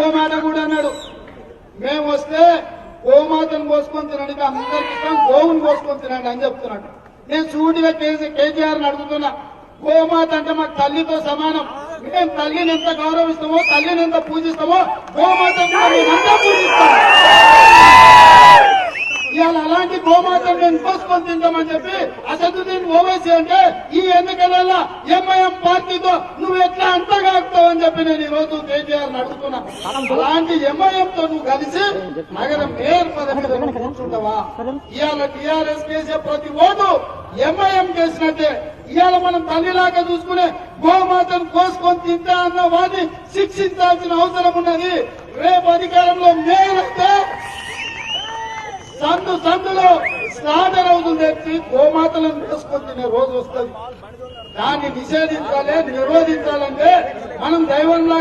ఇంకో మాట కూడా అన్నాడు. మేము వస్తే గోమాతను కోసుకొని తినడానికి అందరికి ఇష్టం గోవును కోసుకొని తినండి అని చెప్తున్నాడు. నేను సూటిగా కేసీ కేసీఆర్ అడుగుతున్నా గోమాత అంటే మాకు తల్లితో సమానం. మేము తల్లిని ఎంత గౌరవిస్తామో తల్లిని ఎంత పూజిస్తామో గోమాతను మేమంతా పూజిస్తాం. ఇవాళ అలాంటి గోమాతను మేము కోసుకొని తింటామని చెప్పి అసదుద్దీన్ ఓవైసీ అంటే ఈ ఎన్నికలలో ఎంఐఎం పార్టీతో నువ్వు ఎట్లా అంతగాగుతావు అని చెప్పి నేను ఈ రోజు కేటీఆర్ అడుగుతున్నా అలాంటి ఎంఐఎం తో నువ్వు కలిసి నగర మేయర్ పదవి కూర్చుంటావా ఇవాళ టీఆర్ఎస్ కేసే ప్రతి ఓటు ఎంఐఎం చేసినట్టే. ఇవాళ మనం తల్లిలాగా చూసుకునే గోమాతను కోసుకొని తింటా అన్న వాడిని శిక్షించాల్సిన అవసరం ఉన్నది. రేపు అధికారంలో మేయర్ అయితే సందు సందులో స్నానం అవుతుంది తెచ్చి గోమాతలను వేసుకొని తినే రోజు వస్తుంది. దాన్ని నిషేధించాలి నిరోధించాలంటే మనం దైవంలా